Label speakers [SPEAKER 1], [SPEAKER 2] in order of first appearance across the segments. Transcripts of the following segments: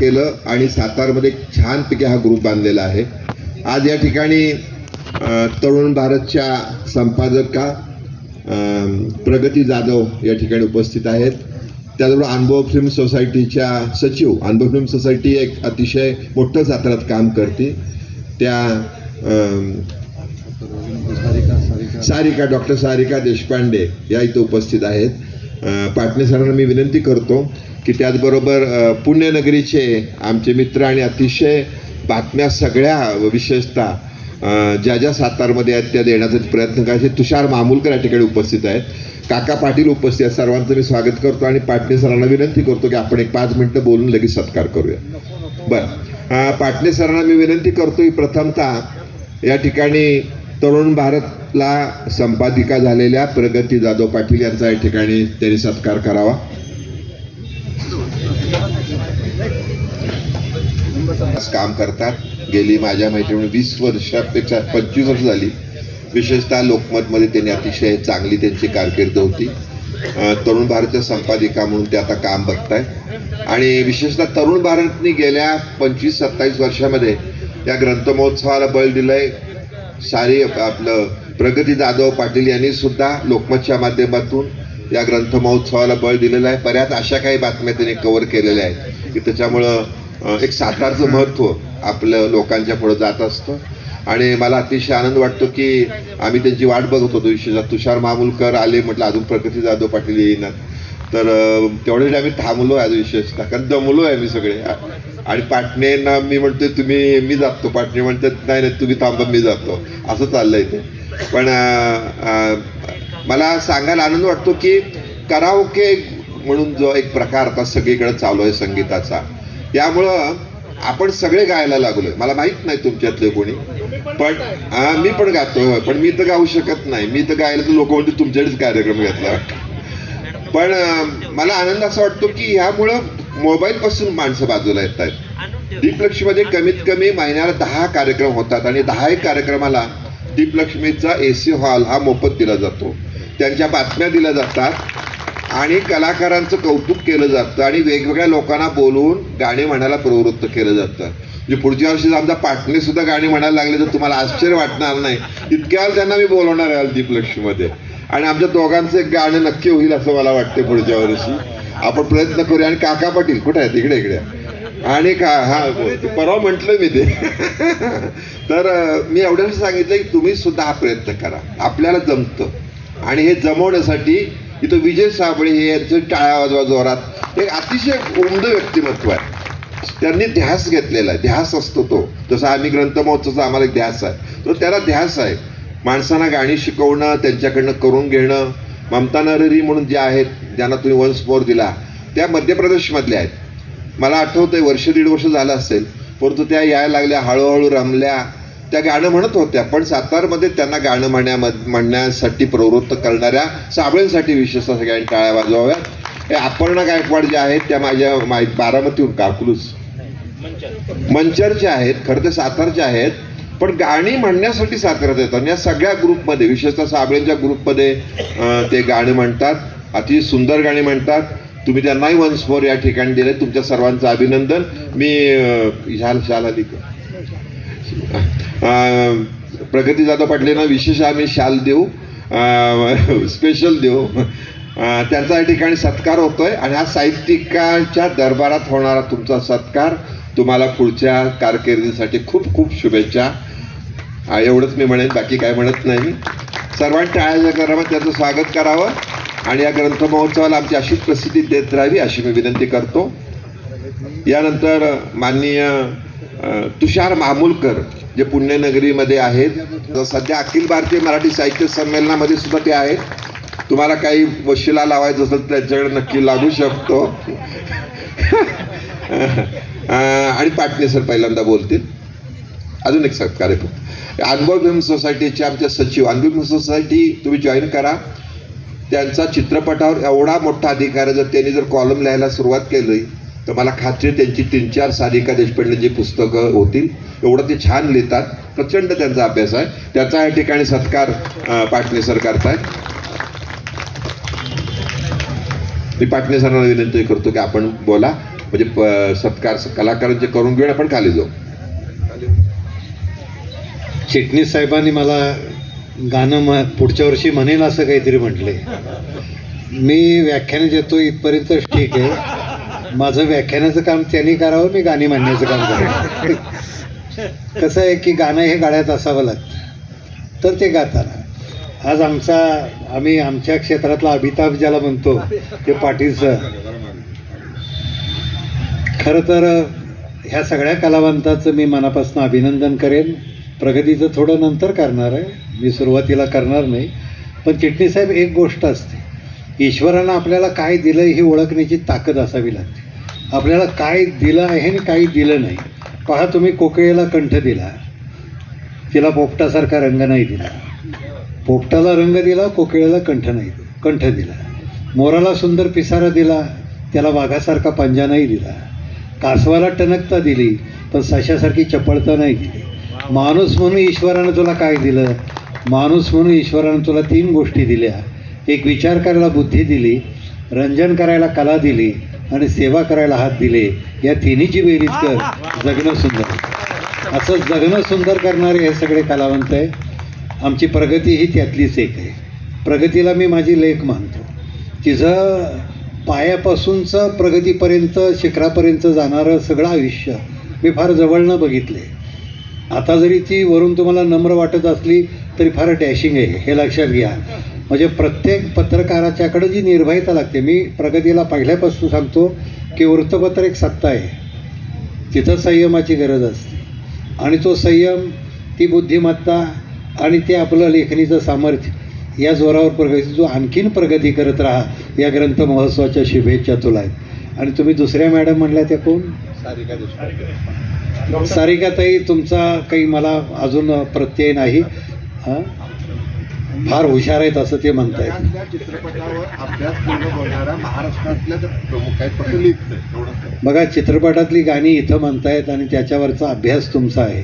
[SPEAKER 1] केलं आणि सातारमध्ये एक छानपैकी हा ग्रुप बांधलेला आहे. आज या ठिकाणी तरुण भारतच्या संपादका प्रगती जाधव या ठिकाणी उपस्थित आहेत. त्याचबरोबर अनुभव फिल्म सोसायटीच्या सचिव अनुभव फिल्म सोसायटी एक अतिशय मोठं सातारात काम करते. त्या सारिका डॉक्टर सारिका देशपांडे या इथं उपस्थित आहेत. पाटणे सरांना मी विनंती करतो की त्याचबरोबर पुण्यनगरीचे आमचे मित्र आणि अतिशय बातम्या सगळ्या विशेषतः ज्या ज्या सातारमध्ये आहेत त्या देण्याचा प्रयत्न करायचे तुषार मामूलकर या ठिकाणी उपस्थित आहेत. काका पाटील उपस्थित आहेत. सर्वांचं मी स्वागत करतो आणि पाटणे सरांना विनंती करतो की आपण एक पाच मिनटं बोलून लगेच सत्कार करूया. बरं. पाटणे सरांना मी विनंती करतो की प्रथमतः या ठिकाणी तरुण भारतला संपादिका झालेल्या प्रगती जाधव पाटील यांचा या ठिकाणी त्यांनी सत्कार करावा. काम करतात. गेली माझ्या मैत्रिणी वीस वर्षापेक्षा पंचवीस वर्ष झाली. विशेषतः लोकमतमध्ये त्यांनी अतिशय चांगली त्यांची कारकीर्द होती. तरुण भारतच्या संपादिका म्हणून ते आता काम बघतायत. आणि विशेषतः तरुण भारतने गेल्या पंचवीस सत्तावीस वर्षामध्ये या ग्रंथमहोत्सवाला बळ दिलंय. सारी आपलं प्रगती जाधव पाटील यांनी सुद्धा लोकमतच्या माध्यमातून या ग्रंथ महोत्सवाला बळ दिलेलं आहे. बऱ्याच अशा काही बातम्या त्यांनी कव्हर केलेल्या आहेत. की त्याच्यामुळं एक सातारचं महत्त्व आपलं लोकांच्या पुढं जात असतं. आणि मला अतिशय आनंद वाटतो की आम्ही त्यांची वाट बघत होतो विशेषतः. तुषार मामूलकर आले म्हटलं अजून प्रगती जाधव पाटील येईनात तर तेवढेच तेवढ्यासाठी आम्ही थांबलो आहे विशेषतः. कारण दमलो आहे आम्ही सगळे. आणि पाटणेंना मी म्हणतोय तुम्ही मी जातो. पाटणे म्हणतात नाही नाही तुम्ही थांबा मी जातो. असं चाललंय ते. पण मला सांगायला आनंद वाटतो की कराओके म्हणून जो एक प्रकार आता सगळीकडे चालू आहे संगीताचा त्यामुळं आपण सगळे गायला लागलोय. मला माहीत नाही तुमच्यातले कोणी पण हा, मी पण गातो पण मी तर गाऊ शकत नाही. मी तर गायला तर लोक म्हणजे तुमच्याकडेच कार्यक्रम घेतला. पण मला आनंद असा वाटतो की ह्यामुळं मोबाईल पासून माणसं बाजूला येत आहेत. दीपलक्ष्मीमध्ये कमीत कमी महिन्याला दहा कार्यक्रम होतात आणि दहा एक कार्यक्रमाला दीपलक्ष्मीचा ए सी हॉल हा मोफत दिला जातो. त्यांच्या बातम्या दिल्या जातात आणि कलाकारांचं कौतुक केलं जातं आणि वेगवेगळ्या लोकांना बोलवून गाणी म्हणायला प्रवृत्त केलं जातं. म्हणजे पुढच्या वर्षी आमचा पाटणे सुद्धा गाणी म्हणायला लागले तर तुम्हाला आश्चर्य वाटणार नाही. इतक्या त्यांना मी बोलवणार आहे दीपलक्ष्मीमध्ये आणि आमच्या दोघांचं एक गाणं नक्की होईल असं मला वाटते पुढच्या वर्षी. आपण प्रयत्न करूया. आणि काका पाटील कुठे आहेत? इकडे इकडे. आणि का हा परवा म्हटलं मी ते. तर मी एवढंच सांगितलं की तुम्ही सुद्धा हा प्रयत्न करा. आपल्याला जमतं. आणि हे जमवण्यासाठी इथं विजय साबळे हे यांचं टाळ्या वाजवा जोरात. एक अतिशय उमद व्यक्तिमत्व आहे. त्यांनी ध्यास घेतलेला आहे. ध्यास असतो तो. जसा आम्ही ग्रंथ महोत्सवाचा आम्हाला एक ध्यास आहे. तो त्याला ध्यास आहे. माणसांना गाणी शिकवणं त्यांच्याकडनं करून घेणं ममता नरहरी म्हणून जे आहेत ज्यांना तुम्ही वन्स मोर दिला त्या मध्य प्रदेशमधल्या आहेत. मला आठवतंय वर्ष दीड वर्ष झालं असेल परंतु त्या यायला लागल्या हळूहळू रमल्या त्या गाणं म्हणत होत्या. पण सातारमध्ये त्यांना गाणं म्हणण्या म्हणण्यासाठी प्रवृत्त करणाऱ्या साबळेंसाठी विशेषतः सगळ्यांनी टाळ्या वाजवाव्यात. हे अपर्णा गायकवाड ज्या आहेत त्या माझ्या मा बारामतीहून काकुलूस मंचरच्या आहेत खरं तर सातारच्या आहेत. पण गाणी म्हणण्यासाठी सातारात येतात. आणि या सगळ्या ग्रुपमध्ये विशेषतः साबळेंच्या ग्रुपमध्ये ते गाणी म्हणतात. अतिशय सुंदर गाणी म्हणतात. तुम्ही त्यांनाही वन्स फोर या ठिकाणी दिले. तुमच्या सर्वांचं अभिनंदन. मी अं, ह्याला शाला प्रगती जाधव पाटलेंना विशेष आम्ही शाल देऊ स्पेशल देऊ. त्यांचा या ठिकाणी सत्कार होतोय आणि हा साहित्यिकाच्या दरबारात होणारा तुमचा सत्कार तुम्हाला पुढच्या कारकिर्दीसाठी खूप खूप शुभेच्छा. एवढंच मी म्हणेन बाकी काय म्हणत नाही. मी सर्वांनी टाळ्या करावं त्याचं स्वागत करावं आणि या ग्रंथ महोत्सवाला आमची अशीच प्रसिद्धी देत राहावी अशी मी विनंती करतो. यानंतर माननीय तुषार मामुलकर जे पुण्यनगरीमध्ये आहेत तर सध्या अखिल भारतीय मराठी साहित्य संमेलनामध्ये सुद्धा ते आहेत. तुम्हाला काही वशिला लावायचं असेल त्याच्याकडे नक्की लागू शकतो. आणि पाटणे सर पहिल्यांदा बोलतील. अजून एक सत्कार अनुभव फिल्म सोसायटीचे आमच्या सचिव अनुभव फिल्म सोसायटी तुम्ही जॉईन करा. त्यांचा चित्रपटावर एवढा मोठा अधिकार आहे जर त्यांनी जर कॉलम लिहायला सुरुवात केली तर मला खात्री त्यांची तीन चार सारिका देशपांडेंची पुस्तकं होतील एवढं ते छान लिहितात. प्रचंड त्यांचा अभ्यास आहे. त्याचा या ठिकाणी सत्कार पाटणे सर करतायत मी पाटणे सरांना विनंती करतो की आपण बोला. म्हणजे प- सत्कार कलाकारांचे करून घेऊन आपण खाली जाऊ.
[SPEAKER 2] चिटणीस साहेबांनी मला गाणं म पुढच्या वर्षी म्हणेल असं काहीतरी म्हटले. मी व्याख्यान देतो इथपर्यंत ठीक आहे. माझं व्याख्यानाचं काम त्यांनी करावं मी गाणी म्हणण्याचं काम करावं कसं आहे की गाणं हे गाड्यात असावं लागतं. तर ते गाताना. आज आमचा आम्ही आमच्या क्षेत्रातला अमिताभ ज्याला म्हणतो ते पाटीलचं खरं तर ह्या सगळ्या कलावंताचं मी मनापासून अभिनंदन करेन. प्रगतीचं थोडं नंतर करणार आहे. मी सुरुवातीला करणार नाही. पण चिटणीस साहेब एक गोष्ट असते. ईश्वरानं आपल्याला काय दिलं ही ओळखण्याची ताकद असावी लागते. आपल्याला काय दिलं आहे आणि काही दिलं नाही. पहा तुम्ही कोकिळेला कंठ दिला. तिला पोपटासारखा रंग नाही दिला. पोपटाला रंग दिला कोकिळेला कंठ नाही कंठ दिला. मोराला सुंदर पिसारा दिला त्याला वाघासारखा पंजा नाही दिला. कासवाला टणकता दिली पण सशासारखी चपळता नाही दिली. माणूस म्हणून ईश्वरानं तुला काय दिलं? माणूस म्हणून ईश्वरानं तुला तीन गोष्टी दिल्या. एक विचार करायला बुद्धी दिली रंजन करायला कला दिली आणि सेवा करायला हात दिले या तिन्हीची बेरीज कर जगणं सुंदर. असं जगणं सुंदर करणारे हे सगळे कलावंत आहे आमची प्रगती ही त्यातलीच एक आहे. प्रगतीला मी माझी लेख मानतो. तिचं पायापासूनचं प्रगतीपर्यंत शिखरापर्यंत जाणारं सगळं आयुष्य मी फार जवळनं बघितले. आता जरी ती वरून तुम्हाला नम्र वाटत असली तरी फार डॅशिंग आहे हे लक्षात घ्या. म्हणजे प्रत्येक पत्रकाराच्याकडे जी निर्भयता लागते मी प्रगतीला पहिल्यापासून सांगतो की वृत्तपत्र एक सत्ता आहे. तिथं संयमाची गरज असते. आणि तो संयम ती बुद्धिमत्ता आणि ते आपलं लेखणीचं सामर्थ्य या जोरावर प्रगती तू आणखीन प्रगती करत राहा या ग्रंथ महोत्सवाच्या शुभेच्छा तुला आहेत. आणि तुम्ही दुसऱ्या मॅडम म्हणल्या त्या कोण? सारिकाताई तुमचा काही मला अजून प्रत्यय नाही. हां? फार हुशार आहेत असं ते म्हणतायत.
[SPEAKER 3] त्या चित्रपटावर अभ्यास पूर्ण बोलणारा महाराष्ट्रातल्या प्रमुख आहेत
[SPEAKER 2] बघा चित्रपटातली गाणी इथं म्हणतायत आणि त्याच्यावरचा अभ्यास तुमचा आहे.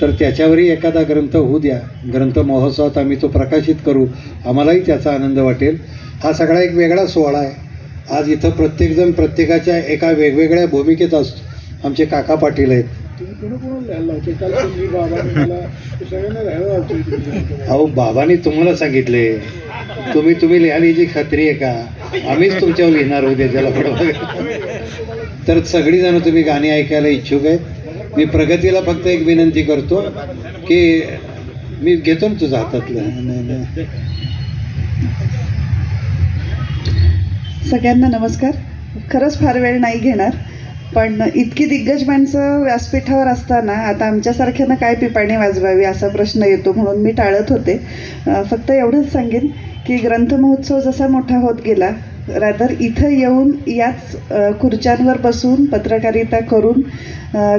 [SPEAKER 2] तर त्याच्यावरही एखादा ग्रंथ होऊ द्या. ग्रंथ महोत्सवात आम्ही तो प्रकाशित करू. आम्हालाही त्याचा आनंद वाटेल. हा सगळा एक वेगळा सोहळा आहे. आज इथं प्रत्येकजण प्रत्येकाच्या एका वेगवेगळ्या भूमिकेत असतो. आमचे काका पाटील आहेत. अहो बाबांनी तुम्हाला सांगितले. तुम्ही तुम्ही लिहायची खात्री आहे का? आम्हीच तुमच्यावर लिहिणार होते त्याला पुढं तर सगळीजण तुम्ही गाणी ऐकायला इच्छुक आहेत. मी प्रगतीला फक्त एक विनंती करतो की मी घेतो ना तुझं हातातलं. नाही, नाही.
[SPEAKER 4] सगळ्यांना नमस्कार. खरंच फार वेळ नाही घेणार. पण इतकी दिग्गज माणसं व्यासपीठावर असताना आता आमच्यासारख्यानं काय पिपाणी वाजवावी असा प्रश्न येतो म्हणून मी टाळत होते. फक्त एवढंच सांगेन की ग्रंथ महोत्सव जसा मोठा होत गेला रादर इथं येऊन याच खुर्च्यांवर बसून पत्रकारिता करून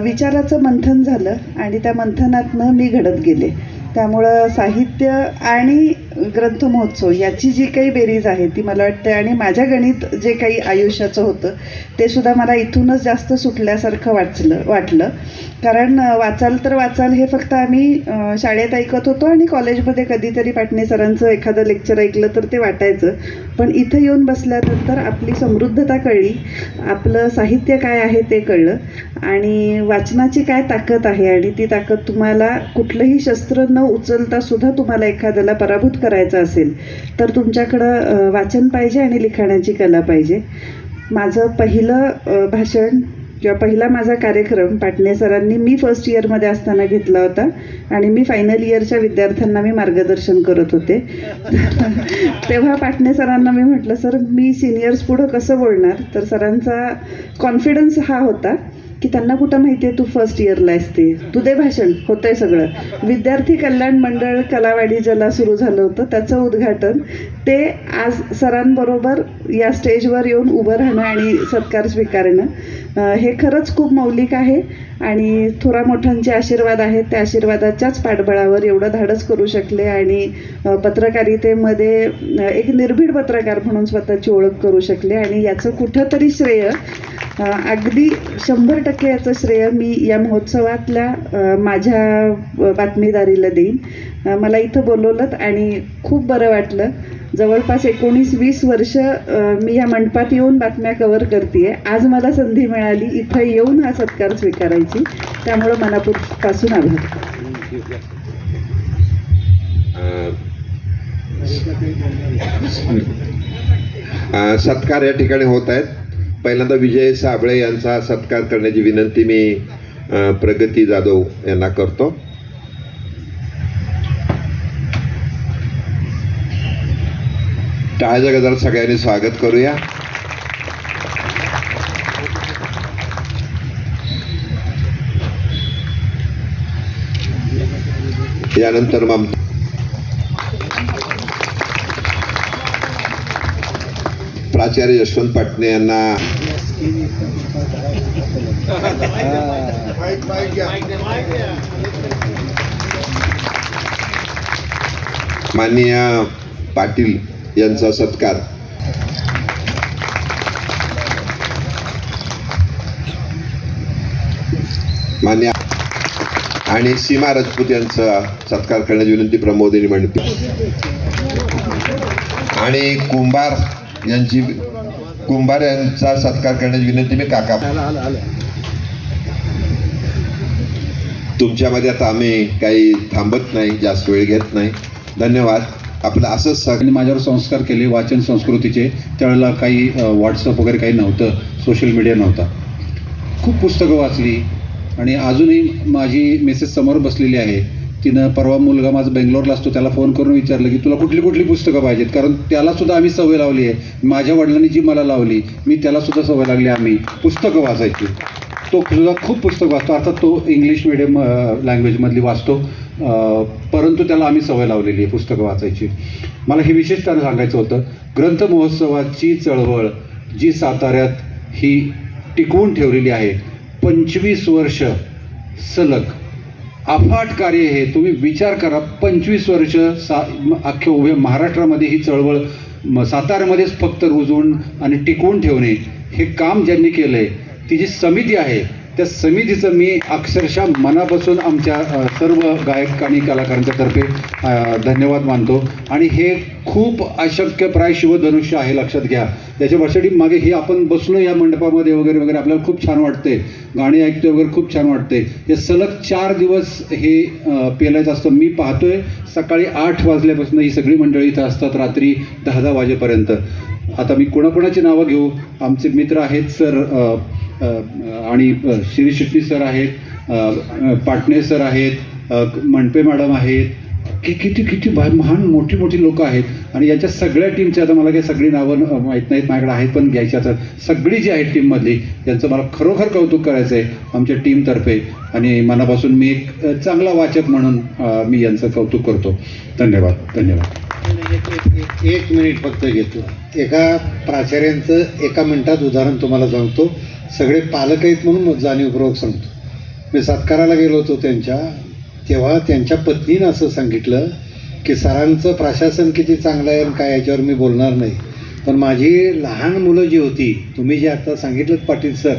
[SPEAKER 4] विचाराचं मंथन झालं आणि त्या मंथनातनं मी घडत गेले. त्यामुळं साहित्य आणि ग्रंथ महोत्सव याची जी काही बेरीज आहे ती मला वाटते आणि माझ्या गणित जे काही आयुष्याचं होतं ते सुद्धा मला इथूनच जास्त सुटल्यासारखं वाचलं वाटलं. कारण वाचाल तर वाचाल हे फक्त आम्ही शाळेत ऐकत होतो आणि कॉलेजमध्ये कधीतरी पाटणे सरांचं एखादं लेक्चर ऐकलं तर ते वाटायचं. पण इथं येऊन बसल्यानंतर आपली समृद्धता कळली आपलं साहित्य काय आहे ते कळलं आणि वाचनाची काय ताकद आहे आणि ती ताकद तुम्हाला कुठलंही शस्त्र न उचलता सुद्धा तुम्हाला एखाद्याला पराभूत करायचा असेल तर तुमच्याकडं वाचन पाहिजे आणि लिखाणाची कला पाहिजे. माझं पहिलं भाषण किंवा पहिला माझा कार्यक्रम पाटणे सरांनी मी फर्स्ट इयरमध्ये असताना घेतला होता आणि मी फायनल इयरच्या विद्यार्थ्यांना मी मार्गदर्शन करत होते. तेव्हा पाटणे सरांना मी म्हटलं सर मी सिनियर्स पुढं कसं बोलणार? तर सरांचा कॉन्फिडन्स हा होता. की त्यांना कुठं माहिती आहे तू फर्स्ट इयरला आहेस ते? तू दे भाषण होतंय सगळं. विद्यार्थी कल्याण मंडळ कलावाडी ज्याला सुरू झालं होतं त्याचं उद्घाटन. ते आज सरांबरोबर या स्टेजवर येऊन उभं राहणं आणि सत्कार स्वीकारणं. हे खरंच खूप मौलिक आहे. आणि थोरा मोठ्यांचे आशीर्वाद आहेत त्या आशीर्वादाच्याच पाठबळावर एवढं धाडस करू शकले आणि पत्रकारितेमध्ये एक निर्भीड पत्रकार म्हणून स्वतःची ओळख करू शकले आणि याचं कुठंतरी श्रेय अगदी शंभर टक्के याचं श्रेय मी या महोत्सवातल्या माझ्या बातमीदारीला देईन. मला इथं बोलवलं आणि खूप बरं वाटलं. जवळपास एकोणीस वीस वर्ष मी या मंडपात येऊन बातम्या कव्हर करते आज मला संधी मिळाली. इथं येऊन हा सत्कार स्वीकारायची. त्यामुळं मनापासून आभार.
[SPEAKER 1] सत्कार या ठिकाणी होत आहेत. पहिल्यांदा विजय साबळे यांचा सत्कार करण्याची विनंती मी प्रगती जाधव यांना करतो. टाळ्याच्या गजरात सगळ्यांनी स्वागत करूया. यानंतर मग प्राचार्य यशवंत पाटणे यांना माननीय पाटील यांचा सत्कार. मान्य आणि सीमा राजपूत यांचा सत्कार करण्याची विनंती प्रमोदिनी म्हणते. आणि कुंभार यांची कुंभार यांचा सत्कार करण्याची विनंती मी काका तुमच्यामध्ये आता आम्ही काही थांबत नाही जास्त वेळ घेत नाही. धन्यवाद. आपलं असंच
[SPEAKER 5] सगळ्यांनी माझ्यावर संस्कार केले वाचन संस्कृतीचे. त्यावेळेला काही व्हॉट्सअप वगैरे काही नव्हतं सोशल मीडिया नव्हता. खूप पुस्तकं वाचली. आणि अजूनही माझी मेसेज समोर बसलेली आहे. तिनं परवा मुलगा माझा बेंगलोरला असतो त्याला फोन करून विचारलं की तुला कुठली कुठली पुस्तकं पाहिजेत? कारण त्यालासुद्धा आम्ही सवय लावली आहे. माझ्या वडिलांनी जी मला लावली मी त्यालासुद्धा सवय लागली आम्ही पुस्तकं वाचायची. तो सुद्धा खूप पुस्तक वाचतो. अर्थात तो इंग्लिश मिडियम लँग्वेजमधली वाचतो. परंतु त्याला आम्ही सवय लावलेली आहे पुस्तकं वाचायची. मला हे विशेषतः सांगायचं होतं ग्रंथ महोत्सवाची चळवळ जी साताऱ्यात ही टिकवून ठेवलेली आहे पंचवीस वर्ष सलग. अफाट कार्य हे. तुम्ही विचार करा पंचवीस वर्ष सा अख्खे अख्ख्या उभ्या महाराष्ट्रामध्ये ही चळवळ म- साताऱ्यामध्येच फक्त रुजवून आणि टिकवून ठेवणे हे काम ज्यांनी केलं आहे ती जी समिती आहे त्या समितीचं मी अक्षरशः मनापासून आमच्या सर्व गायक आणि कलाकारांच्या तर्फे धन्यवाद मानतो. आणि हे खूप अशक्य प्राय शिवधनुष्य आहे लक्षात घ्या. त्याच्या वर्षाटी मागे हे आपण बसलो या मंडपामध्ये वगैरे वगैरे आपल्याला खूप छान वाटते. गाणी ऐकतोय वगैरे खूप छान वाटते. हे सलग चार दिवस हे पेलायचं असतं. मी पाहतोय सकाळी आठ वाजल्यापासून ही सगळी मंडळी इथं असतात रात्री दहा दहा वाजेपर्यंत. आता मी कोणाकोणाची नावं घेऊ? आमचे मित्र आहेत सर आणि श्री शिट्टी सर आहेत पाटणे सर आहेत मंडपे मणपे मॅडम आहेत की किती किती भा- महान मोठी मोठी लोक आहेत. आणि याच्या सगळ्या टीमची आता मला काही सगळी नावं माहीत नाहीत माझ्याकडे आहेत पण घ्यायची आता. सगळी जी आहेत टीममधली त्यांचं मला खरोखर कौतुक करायचं आहे आमच्या टीमतर्फे. आणि मनापासून मी एक चांगला वाचक म्हणून मी यांचं कौतुक करतो. धन्यवाद धन्यवाद.
[SPEAKER 2] एक- एक मिनिट फक्त घेतो. एका प्राचार्यांचं एका मिनिटात उदाहरण तुम्हाला सांगतो. सगळे पालक आहेत म्हणून जाणीवपूर्वक सांगतो. मी सत्काराला गेलो होतो त्यांच्या तेव्हा त्यांच्या पत्नीनं असं सांगितलं की सरांचं प्रशासन किती चांगलं आहे आणि काय याच्यावर मी बोलणार नाही. पण माझी लहान मुलं जी होती तुम्ही जे आता सांगितलं पाटील सर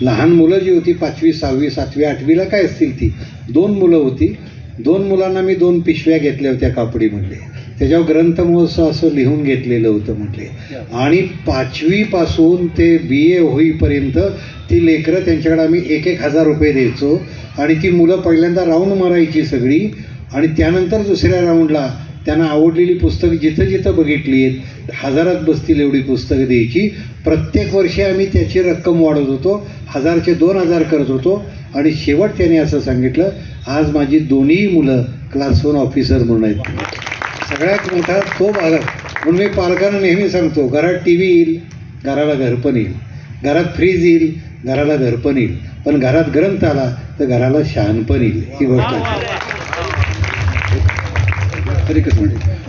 [SPEAKER 2] लहान मुलं जी होती पाचवी सहावी सातवी आठवीला काय असतील ती? दोन मुलं होती. दोन मुलांना मी दोन पिशव्या घेतल्या होत्या कापडीमधले त्याच्यावर ग्रंथ महोत्सव असं लिहून घेतलेलं होतं म्हटले. आणि पाचवीपासून ते बी ए होईपर्यंत ती लेकरं त्यांच्याकडे आम्ही एक एक हजार रुपये द्यायचो. आणि ती मुलं पहिल्यांदा राऊंड मारायची सगळी. आणि त्यानंतर दुसऱ्या राऊंडला त्यांना आवडलेली पुस्तकं जिथं जिथं बघितली आहेत हजारात बसतील एवढी पुस्तकं द्यायची. प्रत्येक वर्षी आम्ही त्याची रक्कम वाढवत होतो. हजारचे दोन हजार करत होतो. आणि शेवट त्याने असं सांगितलं आज माझी दोन्ही मुलं क्लास वन ऑफिसर म्हणून आहेत. सगळ्यात मोठा तो भाग म्हणून मी पालकांना नेहमी सांगतो घरात टी व्ही येईल घराला घरपण येईल. घरात फ्रीज येईल घराला घरपण येईल. पण घरात ग्रंथ आला तर घराला शहाणपण येईल. ही गोष्ट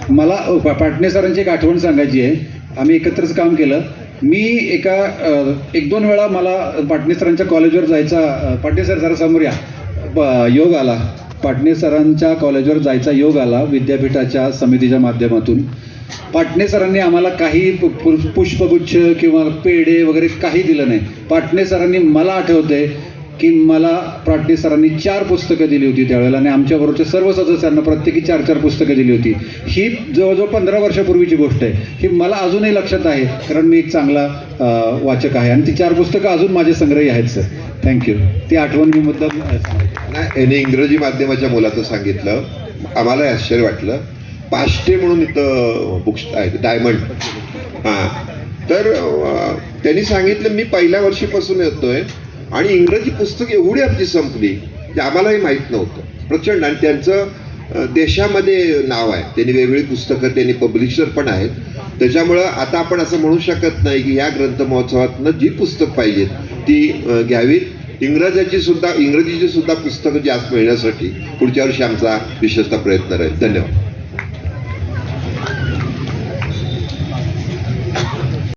[SPEAKER 5] मला पाटणे सरांची एक आठवण सांगायची आहे. आम्ही एकत्रच काम केलं. मी एका एक दोन वेळा मला पाटणे सरांच्या कॉलेजवर जायचा पाटणे सर जरा समोर या. योग आला. पाटणे सरांच्या कॉलेजवर जायचा योग आला विद्यापीठाच्या समितीच्या माध्यमातून. पाटणे सरांनी आम्हाला काही पुष्पगुच्छ किंवा पेढे वगैरे काही दिलं नाही. पाटणे सरांनी मला आठवते की मला प्राटणे सरांनी चार पुस्तकं दिली होती त्यावेळेला आणि आमच्याबरोबरच्या सर्व सदस्यांना प्रत्येकी चार चार पुस्तकं दिली होती. ही जवळजवळ पंधरा वर्षापूर्वीची गोष्ट आहे. ही मला अजूनही लक्षात आहे कारण मी एक चांगला वाचक आहे आणि ती चार पुस्तकं अजून माझे संग्रही आहेत सर. थँक्यू ती आठवण मी मुद्दाम
[SPEAKER 1] नाही याने इंग्रजी माध्यमाच्या मुलाचं सांगितलं. आम्हाला आश्चर्य वाटलं. पाष्टे म्हणून इथं बुक्स आहेत डायमंड. हां. तर त्यांनी सांगितलं मी पहिल्या वर्षीपासून येतोय. आणि इंग्रजी पुस्तक एवढी आमची संपली की आम्हालाही माहीत नव्हतं. प्रचंड. आणि त्यांचं देशामध्ये नाव आहे. त्यांनी वेगवेगळी पुस्तकं त्यांनी पब्लिशर पण आहेत. त्याच्यामुळं आता आपण असं म्हणू शकत नाही की या ग्रंथ महोत्सवातनं जी पुस्तक पाहिजेत ती घ्यावीत. इंग्रजाची सुद्धा इंग्रजीची सुद्धा पुस्तकं जास्त मिळण्यासाठी पुढच्या वर्षी आमचा विशेषतः प्रयत्न राहील. धन्यवाद.